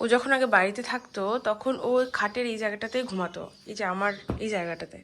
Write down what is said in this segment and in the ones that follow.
ও যখন আগে বাড়িতে থাকতো, তখন ও খাটের এই জায়গাটাতেই ঘুমাতো, এই যে আমার এই জায়গাটাতে।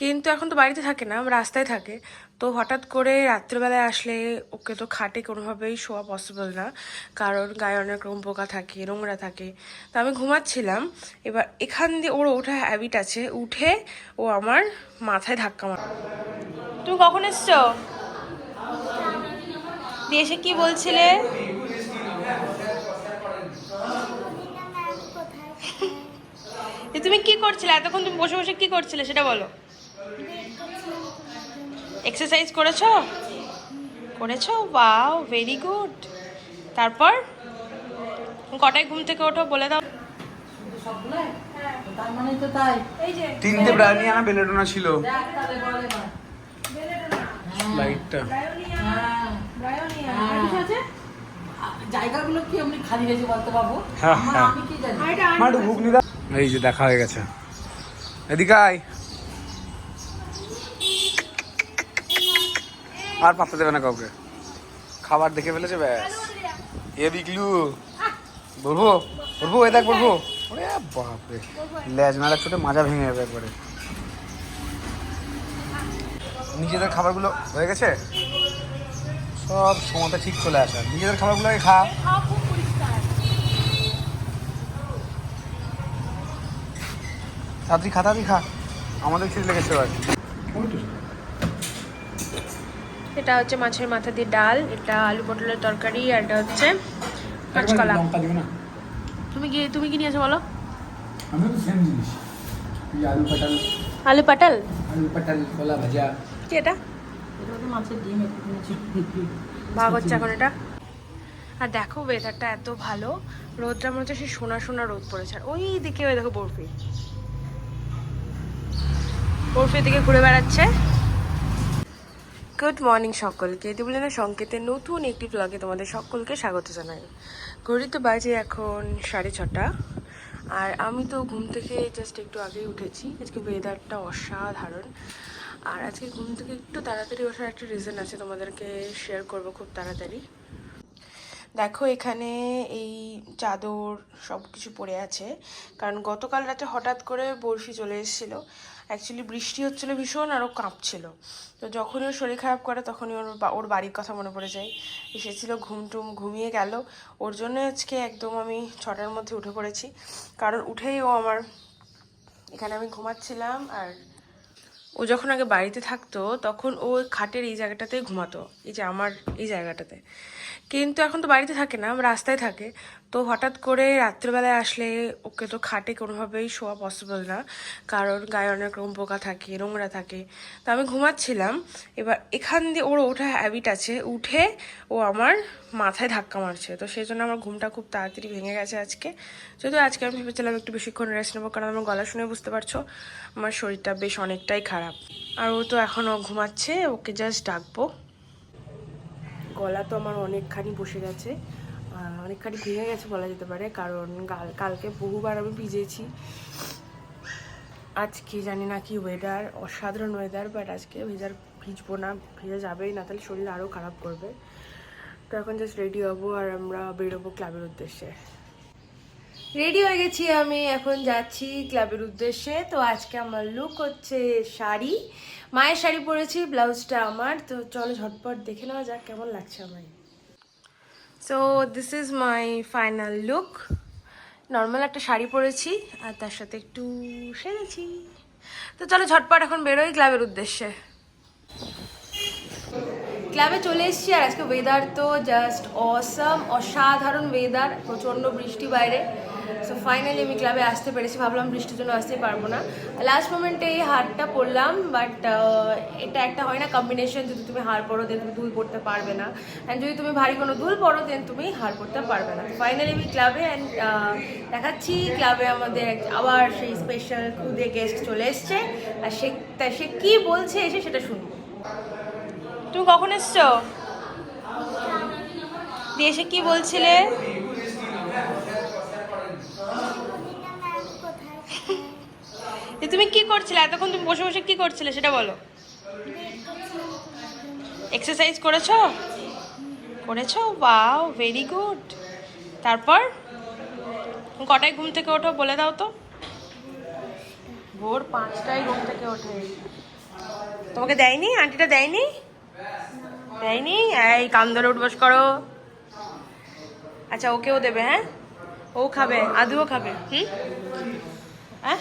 কিন্তু এখন তো বাড়িতে থাকে না, রাস্তায় থাকে। তো হঠাৎ করে রাত্রেবেলায় আসলে ওকে তো খাটে কোনোভাবেই শোয়া পসিবল না। কারণ গায়ে অনেক রকম পোকা থাকে, নোংরা থাকে। তো আমি ঘুমাচ্ছিলাম। এবার এখান দিয়ে ওর ওঠা হ্যাবিট আছে, উঠে ও আমার মাথায় ধাক্কা মার তুমি কখন এসছো? দিয়ে এসে কি বলছিলে? এ তুমি কি করছিলে? এতক্ষণ তুমি বসে বসে কি করছিলে? সেটা বলো। এক্সারসাইজ করেছ? করেছ? ওয়াও ভেরি গুড তারপর? কটায় ঘুম থেকে ওঠো বলে দাও। তার তাই এই যে তিনটে ব্রাউনি আনা বেলেডোনা ছিল। দেখ তাহলে বলে মা লাইটটা জায়গাগুলো কি এমনি খালি রয়েছে বলতে পারব? আমার। আমি কি জানি? ঘুগনি দাও। এই যে দেখা হয়ে গেছে। এদিকে আয়। আর পাত্তা দেবে না কাউকে। খাবার দেখে ফেলেছে ব্যাস। এ বিকলু বলব? বলব? এ দেখ, বলব? ওরে বাপরে। লেজ নাড়া ছোট মাজা ভেঙে যাবে একবারে। নিজেদের খাবারগুলো হয়ে গেছে? সব সময়টা ঠিক চলে আসে। নিজেদের খাবারগুলোকে খা। তাড়াতাড়ি খা তাড়াতাড়ি খা। আমাদের খিদে লেগেছে এবার। এটা হচ্ছে মাছের মাথা দিয়ে ডাল এটা আলু পটলের তরকারি আর এটা হচ্ছে কাঁচকলা তুমি কি তুমি কি নিয়েছো বলো? আমি তো সেম জিনিস। এই আলু পটল। আলু পাটাল? আলু পটল কলা ভাজা। কি এটা? এটা তো মাছের ডিম ভাগ হচ্ছে এখন এটা। আর দেখো ওয়েদারটা এত ভালো রোদটা মনে হচ্ছে সেই সোনা সোনা রোদ পড়েছে। আর ওই দিকে ওই দেখো বরফি। বরফির দিকে ঘুরে বেড়াচ্ছে। গুড মর্নিং সকলকে। দেবলিনা সংকেতের নতুন একটি ব্লগে তোমাদের সকলকে স্বাগত জানাই। ঘড়িতে বাজে এখন সাড়ে ছটা। আর আমি তো ঘুম থেকে জাস্ট একটু আগেই উঠেছি। আজকে ওয়েদারটা অসাধারণ। আর আজকে ঘুম থেকে একটু তাড়াতাড়ি ওঠার একটা রিজন আছে তোমাদেরকে শেয়ার করব খুব তাড়াতাড়ি। দেখো, এখানে এই চাদর সব কিছু পড়ে আছে। কারণ গতকাল রাতে হঠাৎ করে বরফি চলে এসেছিল। অ্যাকচুয়ালি বৃষ্টি হচ্ছিল ভীষণ আর ও কাঁপছিল। তো যখনই ওর শরীর খারাপ করে, তখনই ওর ওর বাড়ির কথা মনে পড়ে যায়। এসেছিল, ঘুম টুম ঘুমিয়ে গেল। ওর জন্য আজকে একদম আমি ছটার মধ্যে উঠে পড়েছি। কারণ উঠেই ও আমার, এখানে আমি ঘুমাচ্ছিলাম আর ও যখন আগে বাড়িতে থাকতো, তখন ও খাটের এই জায়গাটাতেই ঘুমাতো। এই যে আমার এই জায়গাটাতে। কিন্তু এখন তো বাড়িতে থাকে না, রাস্তায় থাকে। তো হঠাৎ করে রাত্রেবেলায় আসলে ওকে তো খাটে কোনোভাবেই শোয়া পসিবল না। কারণ গায়ে অনেক রকম পোকা থাকে, নোংরা থাকে। তো আমি ঘুমাচ্ছিলাম। এবার এখান দিয়ে ওর ওঠা হ্যাবিট আছে, উঠে ও আমার মাথায় ধাক্কা মারছে। তো সেই জন্য আমার ঘুমটা খুব তাড়াতাড়ি ভেঙে গেছে আজকে। যদিও আজকে আমি ভেবেছিলাম একটু বেশিক্ষণ রেস্ট নেব, কারণ আমার গলা শুনে বুঝতে পারছ, আমার শরীরটা বেশ অনেকটাই খারাপ। আর ও তো এখনও ঘুমাচ্ছে, ওকে জাস্ট ডাকবো। গলা তো আমার অনেকখানি বসে গেছে অনেকখানি ভেঙে গেছে বলা যেতে পারে, কারণ কাল, কালকে বহুবার আমি ভিজেছি। আজকে জানি না কি ওয়েদার অসাধারণ ওয়েদার বাট আজকে ভেজার ভিজবো না, ভেজা যাবেই না, তাহলে শরীর আরও খারাপ করবে। তো এখন জাস্ট রেডি হব আর আমরা বেরোবো ক্লাবের উদ্দেশ্যে। রেডি হয়ে গেছি আমি, এখন যাচ্ছি ক্লাবের উদ্দেশ্যে। তো আজকে আমার লুক হচ্ছে শাড়ি। মায়ের শাড়ি পরেছি, ব্লাউজটা আমার। তো চলো ঝটপট দেখে নেওয়া যাক কেমন লাগছে আমার so this is my final look normal একটা শাড়ি পরেছি, আর তার সাথে একটু সেরেছি। তো চলো ঝটপট এখন বেরোই ক্লাবের উদ্দেশ্যে। ক্লাবে চলে এসেছি, আর আজকে ওয়েদার তো জাস্ট অসাম অসাধারণ ওয়েদার প্রচণ্ড বৃষ্টি বাইরে। সো ফাইনালি আমি ক্লাবে আসতে পেরেছি। ভাবলাম বৃষ্টির জন্য আসতে পারব না। লাস্ট মোমেন্টে এই হারটা পরলাম বাট এটা একটা হয় না কম্বিনেশন যদি তুমি হার পরো দেন তুমি দুল পরতে পারবে না। অ্যান্ড যদি তুমি ভারী কোনো দুল পরো দেন তুমি হার পরতে পারবে না। ফাইনালি আমি ক্লাবে অ্যান্ড দেখাচ্ছি। ক্লাবে আমাদের আবার সেই স্পেশাল খুদে গেস্ট চলে এসছে। আর সে সে কী বলছে এসে সেটা শুনব। তুমি কখন এসছো? দিয়ে এসে কী বলছিলে? তুমি কি করছিলে? এতক্ষণ তুমি বসে বসে কি করছিলে? সেটা বলো। এক্সারসাইজ করেছ? করেছ? ওয়াও ভেরি গুড তারপর? কটায় ঘুম থেকে ওঠো বলে দাও তো। ভোর পাঁচটায় ঘুম থেকে ওঠে। তোমাকে দেয়নি? আন্টিটা দেয়নি? দেয়নি? এই, কান ধরে উঠবস করো। আচ্ছা ওকেও দেবে হ্যাঁ? ও খাবে, আদুও খাবে। হুম? হ্যাঁ?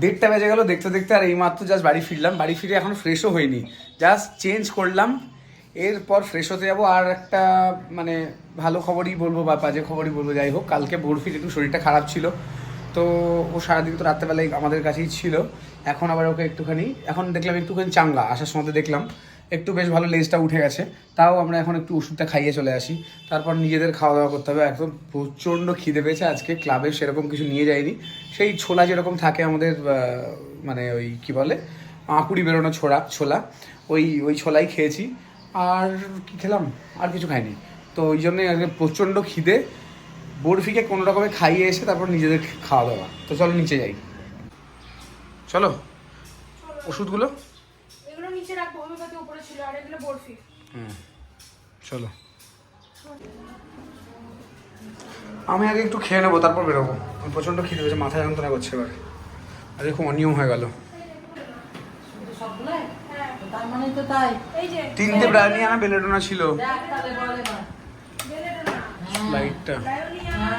দেড়টা বেজে গেল দেখতে দেখতে আর এইমাত্র জাস্ট বাড়ি ফিরলাম। বাড়ি ফিরে এখন ফ্রেশও হয়নি। জাস্ট চেঞ্জ করলাম। এরপর ফ্রেশ হতে যাব আর একটা মানে ভালো খবরই বলব বা বাজে খবরই বলব, যাই হোক। কালকে বরফির ফিরে একটু শরীরটা খারাপ ছিল। তো ও সারাদিন তো রাত্রেবেলায় আমাদের কাছেই ছিল। এখন আবার ওকে একটুখানি, এখন দেখলাম একটুখানি চাঙ্গা, আসার সময় দেখলাম। একটু বেশ ভালো লেজটা উঠে গেছে। তাও আমরা এখন একটু ওষুধটা খাইয়ে চলে আসি। তারপর নিজেদের খাওয়া দাওয়া করতে হবে। একদম প্রচণ্ড খিদে পেয়েছে। আজকে ক্লাবে সেরকম কিছু নিয়ে যায়নি সেই ছোলা যেরকম থাকে আমাদের মানে ওই কি বলে? আঁকুড়ি বেরোনো ছোড়া, ছোলা। ওই ওই ছোলাই খেয়েছি। আর কি খেলাম? আর কিছু খাইনি। তো ওই জন্যই আজকে প্রচণ্ড খিদে। বরফিকে কোনো রকমে খাইয়ে এসে তারপর নিজেদের খাওয়া দাওয়া তো চলো নিচে যাই। চলো, ওষুধগুলো এগুলো নিচে রাখব হোমিওপ্যাথি উপরে ছিল আর এগুলো বরফি হুম চলো। আমি আগে একটু খেয়ে নেব তারপর বেরোবো। প্রচণ্ড খিদে পেয়েছে মাথা যন্ত্রণা করছে এবার। আজকে খুব অনিয়ম হয়ে গেল। তিনটে ব্রাউনি আনা বেলেডোনা ছিল। লাইটটা হ্যাঁ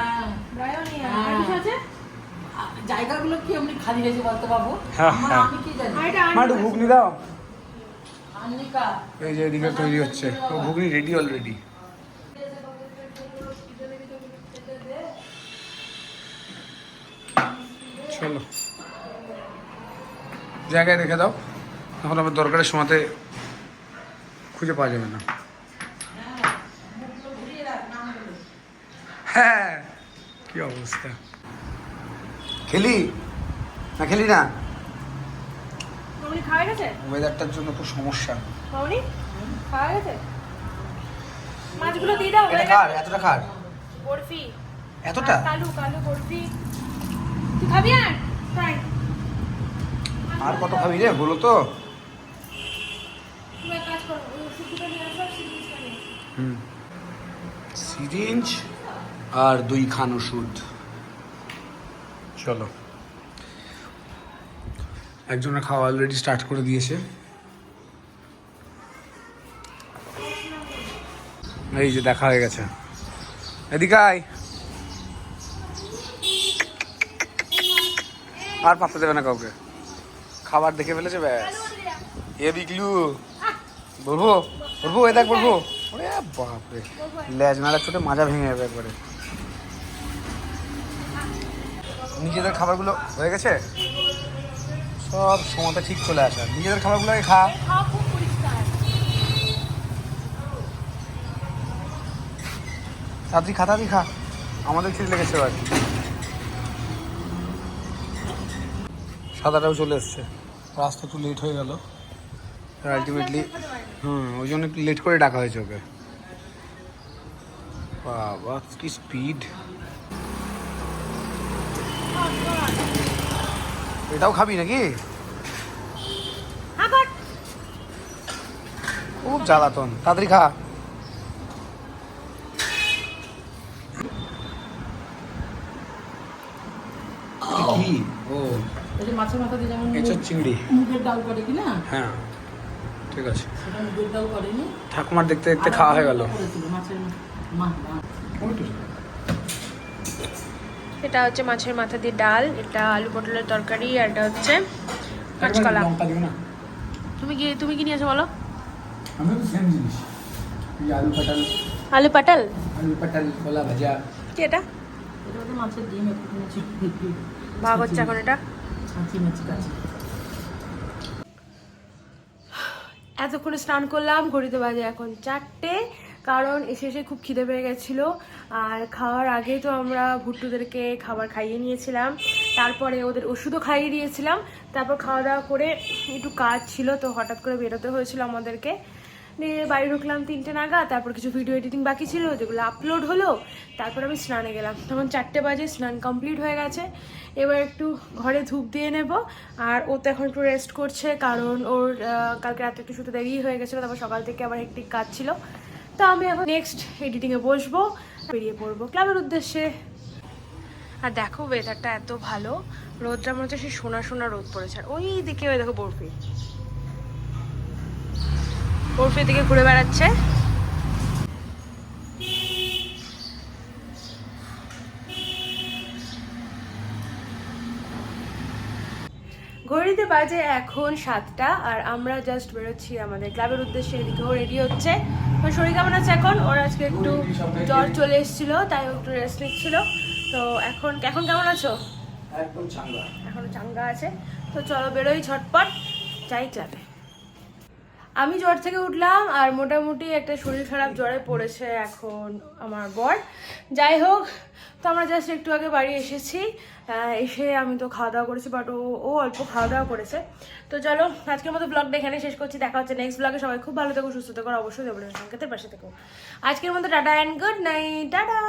আর জায়গাগুলো কি খালি হয়েছে বলতে পারব হ্যাঁ, হ্যাঁ। আমি কি জানি? আর এটা মা একটু ঘুগনি দাও। এই যে এদিকে তৈরি হচ্ছে। ও ঘুগনি রেডি অলরেডি চলো। জায়গায় রেখে দাও। এখন আমার দরকারের সময়তে খুঁজে পাওয়া যাবে না। হ্যাঁ কি অবস্থা। খেলি? না খেলি না? মামনি খাওয়া গেছে? ওয়েদারটার জন্য খুব সমস্যা। মামনি খাওয়া গেছে? মাছগুলো দিয়ে দাও এটা খার এতটা খার? বরফি। এতটা? কালু কালু বরফি। তুই খাবি আর? ফ্রাই আর কত খাবি রে বলো তো। করো সিরিঞ্জ আর দুই খান ওষুধ। চলো। একজনের খাওয়া অলরেডি স্টার্ট করে দিয়েছে। এই যে দেখা হয়ে গেছে। এদিকে আর পাত্তা দেবে না কাউকে। খাবার দেখে ফেলেছে ব্যাস। এ বিকলু বলব? বলব? এ দেখ বলব? ওরে বাপরে। লেজ নাড়া ছোটে মাজা ভেঙে যাবে একবারে। নিজেদের খাবারগুলো হয়ে গেছে? সব সময়টা ঠিক চলে আসে। নিজেদের খাবারগুলো আগে খা। তাড়াতাড়ি খা খা। আমাদের খিদে লেগেছে এবার। সাদাটাও চলে এসছে। রাস্তা একটু লেট হয়ে গেল। আলটিমেটলি হুম, ওই জন্য একটু লেট করে ডাকা হয়েছে ওকে। বাবা, কি স্পিড এটাও খাবি নাকি? হ্যাঁ খুব জ্বালাতন। তাড়াতাড়ি খা। কি? ও। এই যে মাছের মাথা দিয়ে যেমন চিংড়ি। মুগের ডাল করে কি না? হ্যাঁ ঠিক আছে। সেটা মুগের ডাল করেনি। ঠাকুমার দেখতে দেখতে খাওয়া হয়ে গেল। মাছের মা মা এটা হচ্ছে মাছের মাথা দিয়ে ডাল এটা আলু পটলের তরকারি আর এটা হচ্ছে কাঁচকলা। তুমি কি তুমি কি নিয়েছো বলো? আমি তো সেম জিনিস। এই আলু পটল আলু পাটাল? আলু পটল কলা ভাজা। কি এটা? এটা তো মাছের ডিম ভাগ হচ্ছে এখন এটা? এতক্ষণে স্নান করলাম ঘড়িতে বাজে এখন চারটে। কারণ এসে এসে খুব খিদে পেয়ে গেছিল। আর খাওয়ার আগে তো আমরা ভুট্টুদেরকে খাবার খাইয়ে নিয়েছিলাম। তারপরে ওদের ওষুধও খাইয়ে দিয়েছিলাম। তারপর খাওয়া দাওয়া করে একটু কাজ ছিল, তো হঠাৎ করে বেরোতে হয়েছিল আমাদেরকে। দিয়ে বাড়ি ঢুকলাম তিনটে নাগা তারপর কিছু ভিডিও এডিটিং বাকি ছিল, যেগুলো আপলোড হলো। তারপর আমি স্নানে গেলাম। তখন চারটে বাজে, স্নান কমপ্লিট হয়ে গেছে। এবার একটু ঘরে ধূপ দিয়ে নেব। আর ও তো এখন একটু রেস্ট করছে, কারণ ওর কালকে রাতে একটু শুতে দেরি হয়ে গেছিল, তারপর সকাল থেকে আবার একটি কাজ ছিল। তো আমি এখন নেক্সট এডিটিংয়ে বসবো, বেরিয়ে পড়ব ক্লাবের উদ্দেশ্যে। আর দেখো ওয়েদারটা এত ভালো রোদটা মনে হচ্ছে সে সোনা সোনা রোদ পড়েছে। আর ওই দিকে ওই দেখো বরফি। বরফির দিকে ঘুরে বেড়াচ্ছে। ঘড়িতে বাজে এখন সাতটা আর আমরা জাস্ট বেরোচ্ছি আমাদের ক্লাবের উদ্দেশ্যে এদিকেও রেডি হচ্ছে। তো শরীর কেমন আছে এখন? ওর আজকে একটু জ্বর চলে এসেছিল তাই একটু রেস্ট নিচ্ছিল। তো এখন এখন কেমন আছো? এখন চাঙ্গা। এখনও চাঙ্গা আছে। তো চলো বেরোই ঝটপট যাই ক্লাবে। আমি জ্বর থেকে উঠলাম আর মোটামুটি একটা শরীর খারাপ জ্বরে পড়েছে এখন আমার বর। যাই হোক, তো আমরা জাস্ট একটু আগে বাড়ি এসেছি। এসে আমি তো খাওয়া দাওয়া করেছি বাট ও ও অল্প খাওয়া দাওয়া করেছে। তো চলো, আজকের মতো ব্লগটা এখানে শেষ করছি। দেখা হচ্ছে নেক্সট ব্লগে সবাই খুব ভালো থেকো, সুস্থ থেকো অবশ্যই দেবো সংকেতের পাশে থেকো। আজকের মতো tata and good night tata!